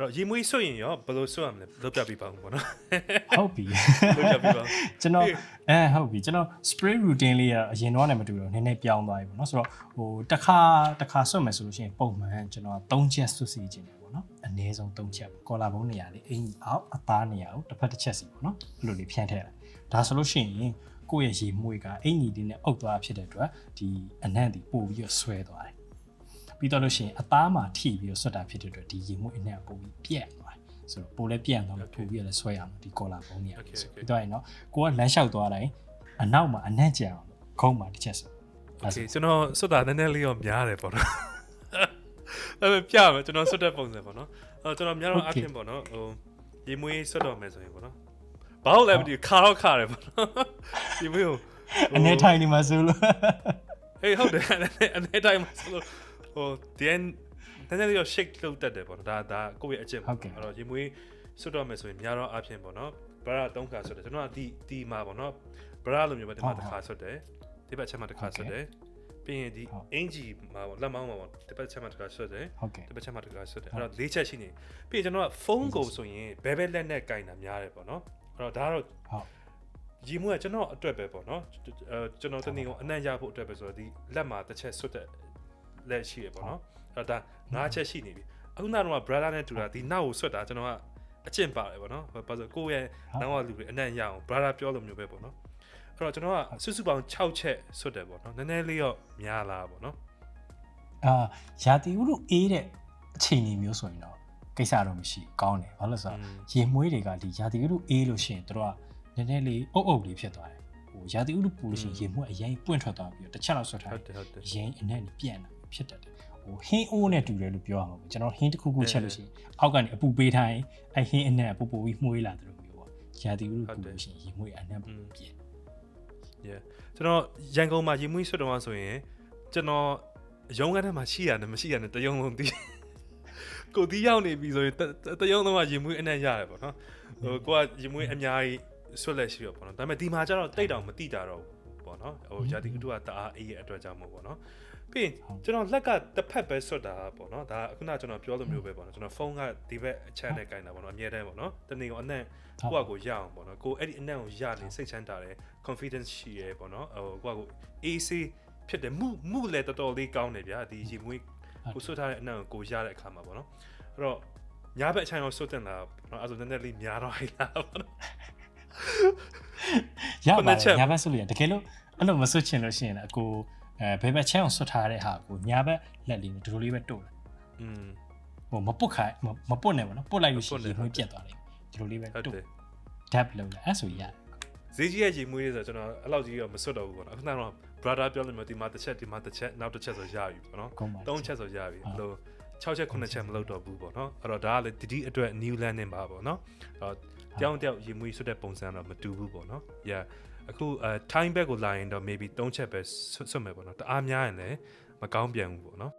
တော့ရေမွေးဆွတ်ရင်ရောဘယ်လိုဆွတ်ရမလဲလုပ်ပြပေးပါဦးပေါ့နော်ဟုတ်ပြီလုပ်ပြပေးပါဦးကျွန်တော်ဟေ့အဲဟုတ်ပြီကျွန်တော် spray routine လေးကအရင်တော့လည်းမတူတော့နည်းနည်းပြောင်းသွားပြီပေါ့နော်ဆိုတော့ဟိုတစ်ခါတစ်ခါဆွတ်မယ်ဆိုလို့ရှိရင်ပုံမှန်ကျွန်တော်3ချက်ဆွတ်စီခြင်းတယ်ပေါ့နော်အနည်းဆုံး3ချက်ပေါ့ကော်လာဘုံနေရာလေးအင်ကြီးအောက်အသားနေရာကိုတစ်ဖက်တစ်ချက်စီပေါ့နော်အဲ့လိုလေးဖြန့်ထည့်လိုက်ဒါဆိုလို့ရှိရင်ကိုယ့်ရဲ့ရေမွေးကအင်ကြီးလေးနဲ့အုပ်သွားဖြစ်တဲ့အတွက်ဒီအနံ့ဒီပို့ပြီးတော့ဆွဲသွားတယ် ပြီးတော့လို့ရှိရင်အသားမှာထိပြီးတော့ဆွတ်တာဖြစ်တဲ့အတွက်ဒီရေမွေးအနံ့ပို့ပြီးပြက်သွားတယ်ဆိုတော့ပို့လည်းပြက်သွားလို့ပို့ပြီးတော့လည်းဆွဲရမှာဒီကော်လာဘုံနေရာလေးဆိုပြီးတော့ရင်နော်ကိုကလမ်းလျှောက်သွားတိုင်းအနောက်မှာအနံ့ကြအောင်ခုံးမှာတစ်ချက်ဆို โอเคကျွန်တော်ဆွတ်တာနည်းနည်းလေးရောများတယ်ပေါ့နော်အဲ့ဒါပြမယ်ကျွန်တော်ဆွတ်တဲ့ပုံစံပေါ့နော်အဲ့ကျွန်တော်များတော့အပြင်ပေါ့နော်ဟိုရေမွေးဆွတ်တော့မယ်ဆိုရင်ပေါ့နော်ဘာလို့လဲမသိဘူးခါတော့ခါတယ်ပေါ့နော်ရေမွေးကို အနေထိုင်နေမှာဆိုလို့ ဟေးဟုတ်တယ်အနေတိုင်းမှာဆိုလို့ ဟိုဒီန်တကယ်ရော shake လုပ်တတ်တယ်ပေါ့နော်ဒါဒါကိုယ့်ရဲ့အကျင့်ပေါ့အဲ့တော့ရေမွေးဆွတ်တော့မယ်ဆိုရင်များတော့အပြင်ပေါ့နော်ဘရာ၃ခါဆွတ်တယ်ကျွန်တော်ကဒီဒီမှာပေါ့နော်ဘရာလိုမျိုးပဲဒီမှာတစ်ခါဆွတ်တယ်ဒီဘက်ချက်မှာတစ်ခါဆွတ်တယ်ပြီးရင်ဒီအင်ဂျီမှာပေါ့လက်မောင်းမှာပေါ့ဒီဘက်ချက်မှာတစ်ခါဆွတ်တယ်ဟုတ်ကဲ့ဒီဘက်ချက်မှာတစ်ခါဆွတ်တယ်အဲ့တော့၄ချက်ရှိနေပြီးရင်ကျွန်တော်ကဖုန်းကိုဆိုရင်ဘယ်ဘက်လက်နဲ့ကင်တာများတယ်ပေါ့နော်အဲ့တော့ဒါကတော့ဟုတ်ရီမွေးကကျွန်တော်အတွက်ပဲပေါ့နော်အဲကျွန်တော်တနည်းကိုအနံ့ရဖို့အတွက်ပဲဆိုတော့ဒီလက်မှာတစ်ချက်ဆွတ်တဲ့ လက်ရှိရပေါ့နော်အဲ့တော့ဒါ၅ချက်ရှိနေပြီအခုနောက်တော့ brother နဲ့တူတာဒီနောက်ကိုဆွတ်တာကျွန်တော်ကအကျင့်ပါတယ်ပေါ့နော်ဘာလို့ကိုယ့်ရဲ့နောက်ကလူတွေအနံ့ရအောင် brother ပြောလိုမျိုးပဲပေါ့နော်အဲ့တော့ကျွန်တော်ကစုစုပေါင်း6ချက်ဆွတ်တယ်ပေါ့နော်နည်းနည်းလေးတော့များလာပေါ့နော်အာရာတီဥတုအေးတဲ့အချိန်ကြီးမျိုးဆိုရင်တော့ကိစ္စတော့မရှိကောင်းတယ်ဘာလို့လဲဆိုတော့ရေမွေးတွေကဒီရာတီဥတုအေးလို့ရှိရင်တို့ကနည်းနည်းလေးအုပ်အုပ်လေးဖြစ်သွားတယ်ဟိုရာတီဥတုပူလို့ရှိရင်ရေမွေးအရင်ပွင့်ထွက်သွားပြီးတော့တစ်ချက်လောက်ဆွတ်ထားဟုတ်တယ်ဟုတ်တယ်ရင်အနဲ့ပြန့်တာ ဖြစ်တတ်တယ်ဟိုဟင်းအိုးနဲ့တူတယ်လို့ပြောရမှာပေါ့ကျွန်တော်ဟင်းတစ်ခုခုချက်လို့ရှိရင်အောက်ကနေအပူပေးထားရင်အဲဟင်းအနဲ့အပူပူပြီးမှုေးလာတယ်လို့မျိုးပေါ့ရာတီဥတုပူလို့ရှိရင်ရေမွေးအနဲ့ပူပြန့် yeah ကျွန်တော်ရန်ကုန်မှာရေမွေးဆွတ်တော့ဆိုရင်ကျွန်တော်ရုံးခန်းထဲမှာရှိရတယ်မရှိရတယ်တယုံလုံးတီးကိုတီးရောက်နေပြီဆိုရင်တယုံလုံးကရေမွေးအနံ့ရတယ်ပေါ့နော်ဟိုကိုကရေမွေးအများကြီးဆွတ်လက်ရှိတော့ပေါ့နော်ဒါပေမဲ့ဒီမှာကျတော့တိတ်တောင်မတိတာတော့ဘူးပေါ့နော်ဟိုရာတီဥတုကတအားအေးရဲ့အတွက်ကြောင့်မို့ပေါ့နော် ပြီးရင်ကျွန်တော်လက်ကတစ်ဖက်ပဲဆွတ်တာပေါ့နော်ဒါခုနကျွန်တော်ပြောလိုမျိုးပဲပေါ့နော်ကျွန်တော်ဖုန်းကဒီဘက်အချက်နဲ့ကင်တာပေါ့နော်အမြဲတမ်းပေါ့နော်တနေ့ကအနံ့ကိုကကိုရအောင်ပေါ့နော်ကိုအဲ့ဒီအနံ့ကိုရနေစိတ်ချမ်းသာတယ် confidence ရှိရဲပေါ့နော်ဟိုကိုကကို AC ဖြစ်တယ်မှုမှုလည်းတော်တော်လေးကောင်းတယ်ဗျာဒီရေမွေးကိုဆွတ်ထားတဲ့အနံ့ကိုကိုရတဲ့အခါမှာပေါ့နော်အဲ့တော့ညာဘက်အချိုင်ကိုဆွတ်တင်လာပေါ့နော်အဲ့ဒါဆိုနည်းနည်းလေးများတော့ဟိလာပေါ့နော်ရပါခုနှစ်တချက်ယ်ညာဘက်ဆွလို့ရတကယ်လို့အဲ့လိုမဆွချင်လို့ရှိရင်လည်းအကို အဲဘယ်ဘက်ချမ်းအောင်ဆွတ်ထားတဲ့ဟာကိုညာဘက်လက်လေးနဲ့ဒီလိုလေးပဲတို့တယ်อืมဟိုမပုတ်ခိုင်းမမပုတ်နဲ့ပေါ့နော်ပုတ်လိုက်လို့ရှိမပုတ်နဲ့ရင်ရေမွေးပြတ်သွားတယ်ဒီလိုလေးပဲဟုတ်တို့တယ် dab လုပ်လိုက်အဲ့ဆိုရဈေးကြီးရဲ့ရေမွေးလေးဆိုတော့ကျွန်တော်အဲ့လောက်ကြီးတော့မဆွတ်တော့ဘူးပေါ့နော်အခုနကတော့ brother ပြောလို့မျိုးဒီမှာတစ်ချက်ဒီမှာတစ်ချက်နောက်တစ်ချက်ဆိုရပြီပေါ့နော်ကုန်းပါသုံးချက်ဆိုရပြီအဲ့လို 6ချက်9ချက်မလုပ်တော့ဘူးပေါ့နော်အဲ့တော့ဒါကလေဒီဒီအတွက် new landing ပါပေါ့နော်အဲ့တော့တောင်းတောက်ရေမွေးဆွတ်တဲ့ပုံစံတော့မတူဘူးပေါ့နော် yeah အခုအဲ time back ကိုလာရင်တော့ maybe 3ချက်ပဲဆွတ်ဆွတ်မယ်ပေါ့နော်တအားများရင်လည်းမကောင်းပြန်ဘူးပေါ့နော်